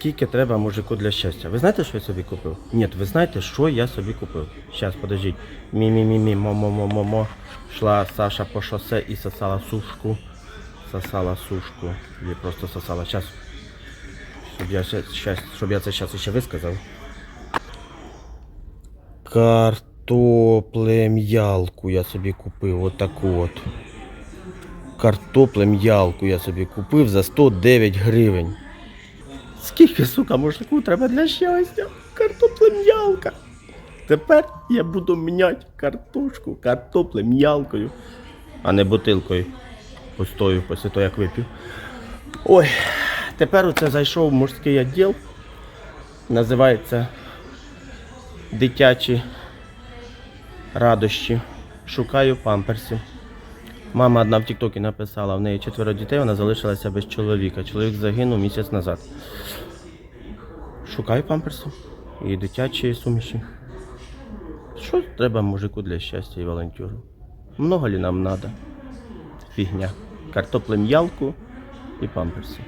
Скільки треба мужику для щастя? Ви знаєте, що я собі купив? Ні, ви знаєте, що я собі купив? Зараз, подождіть. Мі-мі-мі-мі, мо-мо-мо-мо-мо. Шла Саша по шосе і сосала сушку. Сосала сушку. Или просто сосала. Сейчас. Щоб я, щас, щоб я це зараз ще висказав. Картоплем'ялку я собі купив. Отаку от. Картоплем'ялку я собі купив за 109 гривень. Скільки, сука, мужику треба для щастя? Картоплем'ялка. Тепер я буду міняти картошку картоплем'ялкою, а не бутилкою пустою після того, як випив. Ой, тепер оце зайшов мужський відділ. Називається Дитячі радощі. Шукаю памперсів. Мама одна в Тіктокі написала, в неї четверо дітей, вона залишилася без чоловіка. Чоловік загинув місяць назад. Шукай памперси і дитячі суміші. Що треба мужику для щастя і волонтеру? Много ли нам треба? Фігня. Картоплем'ялку і памперси.